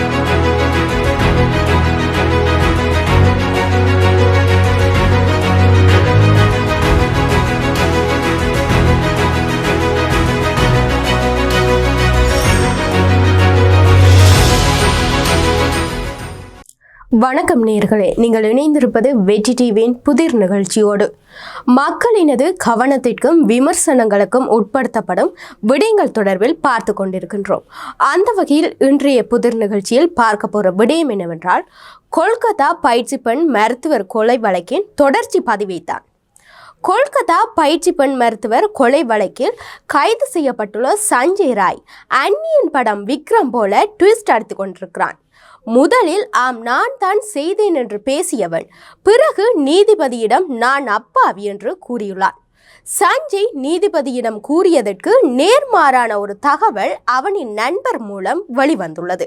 Thank you. வணக்கம் நேர்களே. நீங்கள் இணைந்திருப்பது வெற்றி டிவியின் புதிர் நிகழ்ச்சியோடு. மக்களினது கவனத்திற்கும் விமர்சனங்களுக்கும் உட்படுத்தப்படும் விடயங்கள் தொடர்பில் பார்த்து கொண்டிருக்கின்றோம். அந்த வகையில் இன்றைய புதிர் நிகழ்ச்சியில் பார்க்க போகிற விடயம் என்னவென்றால் கொல்கத்தா பயிற்சி பெண் மருத்துவர் கொலை வழக்கின் தொடர்ச்சி பதிவைத்தான். கொல்கத்தா பயிற்சி பெண் மருத்துவர் கொலை வழக்கில் கைது செய்யப்பட்டுள்ள சஞ்சய் ராய். அன்னியன் படம் விக்ரம் போல ட்விஸ்ட் அடித்து கொண்டிருக்கிறான். முதலில் ஆம் நான் தான் செய்தேன் என்று பேசியவன் பிறகு நீதிபதியிடம் நான் அப்பாவி என்று கூறியுள்ளான். சஞ்சய் நீதிபதியிடம் கூறியதற்கு நேர்மாறான ஒரு தகவல் அவனின் நண்பர் மூலம் வெளிவந்துள்ளது.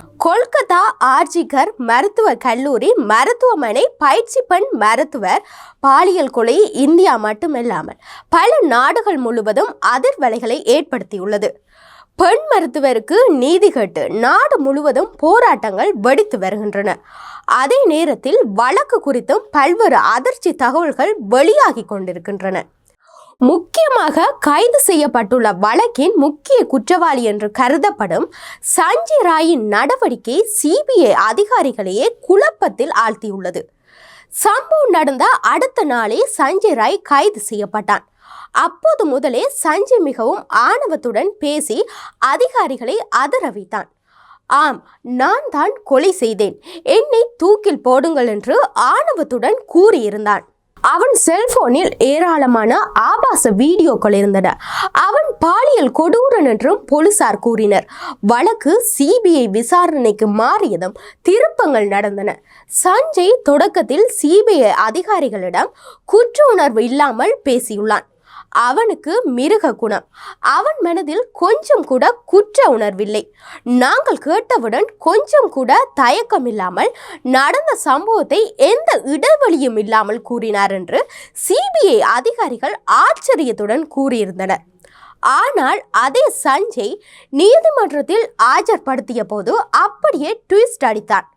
கொல்கத்தா ஆர்ஜிகர் மருத்துவ கல்லூரி மருத்துவமனை பயிற்சி பெண் மருத்துவர் பாலியல் கொலை இந்தியா மட்டுமில்லாமல் பல நாடுகள் முழுவதும் அதிர்வலைகளை ஏற்படுத்தியுள்ளது. பெண் மருத்துவருக்கு நீதி கேட்டு நாடு முழுவதும் போராட்டங்கள் வெடித்து வருகின்றன. அதே நேரத்தில் வழக்கு குறித்தும் பல்வேறு அதிர்ச்சி தகவல்கள் வெளியாகி கொண்டிருக்கின்றன. முக்கியமாக கைது செய்யப்பட்டுள்ள வழக்கின் முக்கிய குற்றவாளி என்று கருதப்படும் சஞ்சய் ராயின் நடவடிக்கை சிபிஐ அதிகாரிகளையே குழப்பத்தில் ஆழ்த்தியுள்ளது. சம்பவம் நடந்த அடுத்த நாளே சஞ்சய் ராய் கைது செய்யப்பட்டான். அப்போது முதலே சஞ்சய் மிகவும் ஆணவத்துடன் பேசி அதிகாரிகளை அதர வைத்தான். ஆம் நான் தான் கொலை செய்தேன். என்னை தூக்கில் போடுங்கள் என்று ஆணவத்துடன் கூறியிருந்தான். அவன் செல்போனில் ஏராளமான ஆபாச வீடியோக்கள் இருந்தன. அவன் பாலியல் கொடூரன் என்றும் போலீசார் கூறினர். வழக்கு சிபிஐ விசாரணைக்கு மாறியதும் திருப்பங்கள் நடந்தன. சஞ்சய் தொடக்கத்தில் சிபிஐ அதிகாரிகளிடம் குற்ற உணர்வு இல்லாமல் பேசியுள்ளான். அவனுக்கு மிருக குணம். அவன் மனதில் கொஞ்சம் கூட குற்ற உணர்வில்லை. நாங்கள் கேட்டவுடன் கொஞ்சம் கூட தயக்கம் இல்லாமல் நடந்த சம்பவத்தை எந்த இடைவெளியும் இல்லாமல் கூறினார் என்று சிபிஐ அதிகாரிகள் ஆச்சரியத்துடன் கூறியிருந்தனர். ஆனால் அதே சஞ்சய் நீதிமன்றத்தில் ஆஜர்படுத்திய போது அப்படியே ட்விஸ்ட் அடித்தான்.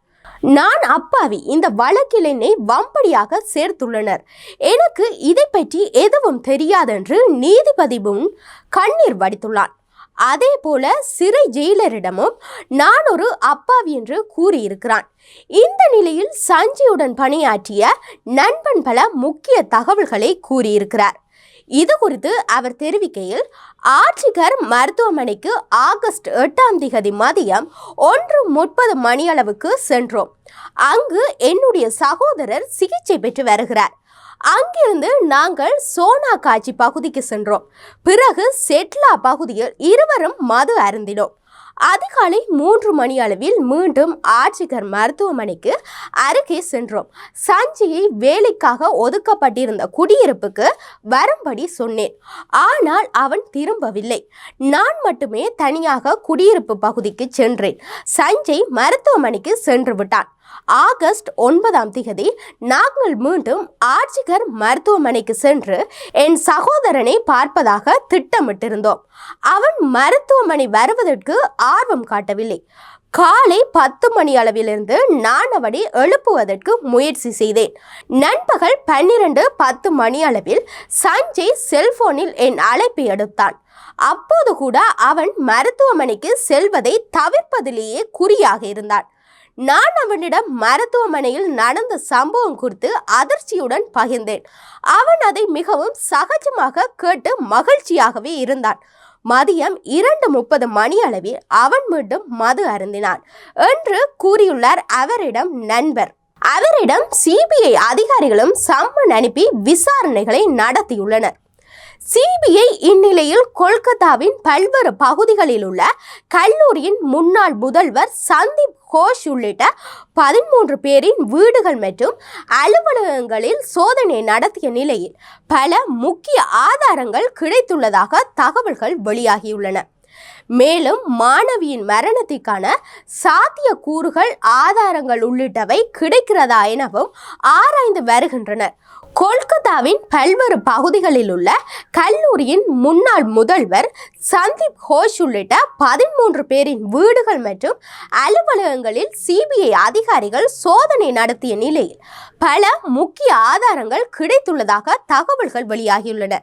நான் அப்பாவி. இந்த வழக்கில் என்னை வம்படியாக சேர்த்துள்ளனர். எனக்கு இதை பற்றி எதுவும் தெரியாதென்று நீதிபதி முன் கண்ணீர் வடித்துள்ளான். அதே போல சிறை ஜெயிலரிடமும் நான் ஒரு அப்பாவி என்று கூறியிருக்கிறான். இந்த நிலையில் சஞ்சியுடன் பணியாற்றிய நண்பன் பல முக்கிய தகவல்களை கூறியிருக்கிறார். இது குறித்து அவர் தெரிவிக்கையில் ஆட்சிகர் மருத்துவமனைக்கு ஆகஸ்ட் எட்டாம் திகதி மதியம் ஒன்று முப்பது மணியளவுக்கு சென்றோம். அங்கு என்னுடைய சகோதரர் சிகிச்சை பெற்று வருகிறார். அங்கிருந்து நாங்கள் சோனா காட்சி பகுதிக்கு சென்றோம். பிறகு செட்லா பகுதியில் இருவரும் மது அருந்தினோம். அதிகாலை மூன்று மணி அளவில் மீண்டும் ஆட்சிகர் மருத்துவமனைக்கு அருகே சென்றோம். சஞ்சியை வேலைக்காக ஒதுக்கப்பட்டிருந்த குடியிருப்புக்கு வரும்படி சொன்னேன். ஆனால் அவன் திரும்பவில்லை. நான் மட்டுமே தனியாக குடியிருப்பு பகுதிக்கு சென்றேன். சஞ்சய் மருத்துவமனைக்கு சென்று விட்டான். ஆகஸ்ட் ஒன்பதாம் திகதி நாங்கள் மீண்டும் ஆட்சிகர் மருத்துவமனைக்கு சென்று என் சகோதரனை பார்ப்பதாக திட்டமிட்டிருந்தோம். அவன் மருத்துவமனை வருவதற்கு ஆர்வம் காட்டவில்லை. காலை பத்து மணி அளவிலிருந்து நான் அவனை எழுப்புவதற்கு முயற்சி செய்தேன். நண்பகல் பன்னிரண்டு பத்து மணி அளவில் சஞ்சய் செல்போனில் என் அழைப்பை எடுத்தான். அப்போது கூட அவன் மருத்துவமனைக்கு செல்வதை தவிர்ப்பதிலேயே குறியாக இருந்தான். நான் அவனிடம் மருத்துவமனையில் நடந்த சம்பவம் குறித்து அதிர்ச்சியுடன் பகிர்ந்தேன். அவன் அதை மிகவும் சகஜமாக கேட்டு மகிழ்ச்சியாகவே இருந்தான். மதியம் இரண்டு முப்பது மணி அளவில் அவன் மீண்டும் மது அருந்தினான் என்று கூறியுள்ளார் அவரிடம் நண்பர். அவரிடம் சிபிஐ அதிகாரிகளும் சம்மன் அனுப்பி விசாரணைகளை நடத்தியுள்ளனர். சிபிஐ இந்நிலையில் கொல்கத்தாவின் பல்வேறு பகுதிகளில் உள்ள கல்லூரியின் முன்னாள் முதல்வர் சந்தீப் கோஷ் உள்ளிட்ட பதிமூன்று பேரின் வீடுகள் மற்றும் அலுவலகங்களில் சோதனை நடத்திய நிலையில் பல முக்கிய ஆதாரங்கள் கிடைத்துள்ளதாக தகவல்கள் வெளியாகியுள்ளன. மேலும் மாணவியின் மரணத்திற்கான சாத்திய கூறுகள் ஆதாரங்கள் உள்ளிட்டவை கிடைக்கிறதா எனவும் ஆராய்ந்து வருகின்றனர். கொல்கத்தாவின் பல்வேறு பகுதிகளில் உள்ள கல்லூரியின் முன்னாள் முதல்வர் சந்தீப் கோஷ் உள்ளிட்ட பதிமூன்று பேரின் வீடுகள் மற்றும் அலுவலகங்களில் சிபிஐ அதிகாரிகள் சோதனை நடத்திய நிலையில் பல முக்கிய ஆதாரங்கள் கிடைத்துள்ளதாக தகவல்கள் வெளியாகியுள்ளன.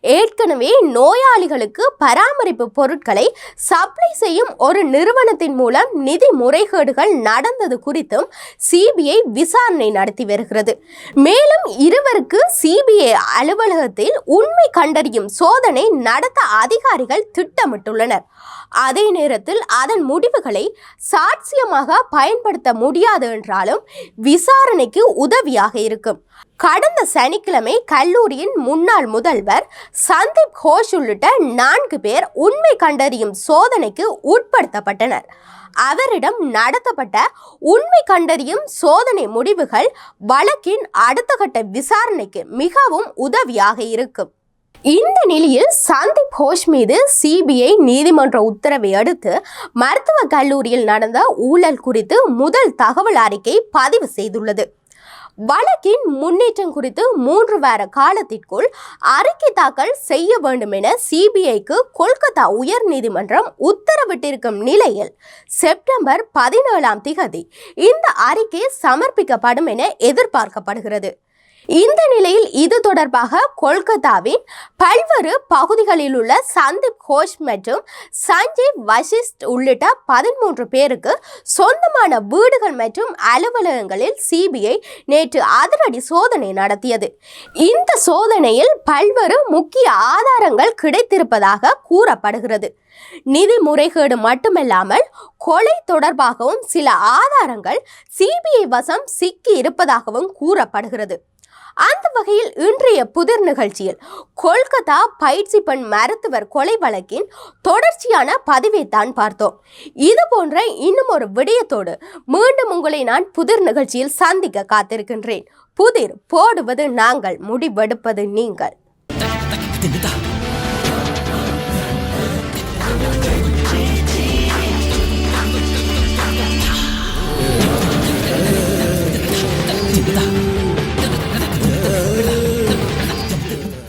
ஏற்கனவே நோயாளிகளுக்கு பராமரிப்பு பொருட்களை சப்ளை செய்யும் ஒரு நிறுவனத்தின் மூலம் நிதி முறைகேடுகள் நடந்தது குறித்தும் சிபிஐ விசாரணை நடத்தி வருகிறது. மேலும் இருவருக்கு சிபிஐ அலுவலகத்தில் உண்மை கண்டறியும் சோதனை நடத்த அதிகாரிகள் திட்டமிட்டுள்ளனர். அதே நேரத்தில் அதன் முடிவுகளை சாட்சியமாக பயன்படுத்த முடியாது என்றாலும் விசாரணைக்கு உதவியாக இருக்கும். கடந்த சனிக்கிழமை கல்லூரியின் முன்னாள் முதல்வர் சந்தீப் கோஷ் உள்ளிட்ட நான்கு பேர் உண்மை கண்டறியும் சோதனைக்கு உட்படுத்தப்பட்டனர். அவரிடம் நடத்தப்பட்ட உண்மை கண்டறியும் சோதனை முடிவுகள் வழக்கின் அடுத்த கட்ட விசாரணைக்கு மிகவும் உதவியாக இருக்கும். இந்த நிலையில் சந்தீப் கோஷ் மீது சிபிஐ நீதிமன்ற உத்தரவை அடுத்து மருத்துவக் கல்லூரியில் நடந்த ஊழல் குறித்து முதல் தகவல் அறிக்கை பதிவு செய்துள்ளது. வழக்கின் முன்னேற்றம் குறித்து மூன்று வார காலத்திற்குள் அறிக்கை தாக்கல் செய்ய வேண்டும் என சிபிஐக்கு கொல்கத்தா உயர் நீதிமன்றம் உத்தரவிட்டிருக்கும் நிலையில் செப்டம்பர் பதினேழாம் திகதி இந்த அறிக்கை சமர்ப்பிக்கப்படும் என எதிர்பார்க்கப்படுகிறது. இந்த நிலையில் இது தொடர்பாக கொல்கத்தாவின் பல்வேறு பகுதிகளில் உள்ள சந்தீப் கோஷ் மற்றும் சஞ்சீவ் வசிஷ்ட் உள்ளிட்ட பதிமூன்று பேருக்கு சொந்தமான வீடுகள் மற்றும் அலுவலகங்களில் சிபிஐ நேற்று அதிரடி சோதனை நடத்தியது. இந்த சோதனையில் பல்வேறு முக்கிய ஆதாரங்கள் கிடைத்திருப்பதாக கூறப்படுகிறது. நிதி முறைகேடு மட்டுமல்லாமல் கொலை தொடர்பாகவும் சில ஆதாரங்கள் சிபிஐ வசம் சிக்கி இருப்பதாகவும் கூறப்படுகிறது. அந்த வகையில் இன்றைய புதிர் நிகழ்ச்சியில் கொல்கத்தா பயிற்சி பெண் மருத்துவர் கொலை வழக்கின் தொடர்ச்சியான பதிவை தான் பார்த்தோம். இது போன்ற இன்னும் ஒரு விடயத்தோடு மீண்டும் உங்களை நான் புதிர் நிகழ்ச்சியில் சந்திக்க காத்திருக்கின்றேன். புதிர் போடுவது நாங்கள் முடிவெடுப்பது நீங்கள்.